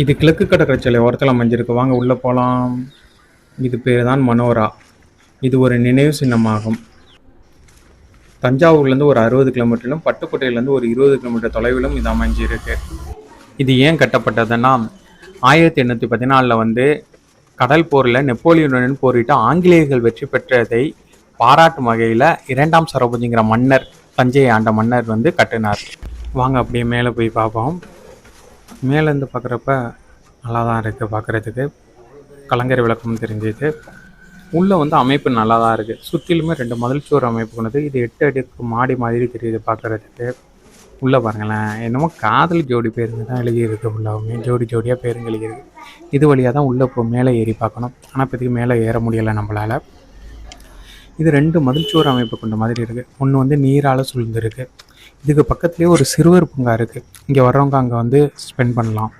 இது கிழக்கு கடற்கரை சாலை ஓரத்தில் அமைஞ்சிருக்கு. வாங்க உள்ளே போகலாம் இது பேர் தான் மனோரா. இது ஒரு நினைவு சின்னமாகும். தஞ்சாவூர்லேருந்து ஒரு அறுபது கிலோமீட்டரிலும் பட்டுக்கோட்டையிலேருந்து ஒரு இருபது கிலோமீட்டர் தொலைவிலும் இது அமைஞ்சிருக்கு. இது ஏன் கட்டப்பட்டதுன்னா ஆயிரத்தி எண்ணூற்றி பதினாலில் வந்து கடல் போரில் நெப்போலியனுடன் போரிட்டு ஆங்கிலேயர்கள் வெற்றி பெற்றதை பாராட்டும் வகையில் இரண்டாம் சரபோஜிங்கிற மன்னர் தஞ்சையை ஆண்ட மன்னர் வந்து கட்டினார். வாங்க அப்படியே மேலே போய் பார்ப்போம். மேலேருந்து பார்க்குறப்ப நல்லா தான் இருக்குது பார்க்குறதுக்கு. கலங்கரை விளக்கம்னு தெரிஞ்சது. உள்ளே வந்து அமைப்பு நல்லா தான் இருக்குது சுற்றிலுமே ரெண்டு மதில் சுவர் அமைப்பு கொண்டது. இது எட்டு அடிக்கு மாடி மாதிரி தெரியுது பார்க்குறதுக்கு. உள்ளே பாருங்களேன். என்னமோ காதல் ஜோடி பேருங்க தான் எழுதியிருக்கு உள்ளவுமே. ஜோடி ஜோடியாக பேருங்க எழுதியிருக்கு. இது வழியாக தான் உள்ளே இப்போ மேலே ஏறி பார்க்கணும். ஆனால் இப்போதைக்கு மேலே ஏற முடியலை நம்மளால். இது ரெண்டு மதில் சுவர் அமைப்பு கொண்ட மாதிரி இருக்குது ஒன்று வந்து நீரால் சூழ்ந்திருக்கு. இதுக்கு பக்கத்துலேயே ஒரு சிறுவர் பூங்கா இருக்குது இங்கே வர்றவங்க அங்கே வந்து ஸ்பெண்ட் பண்ணலாம்.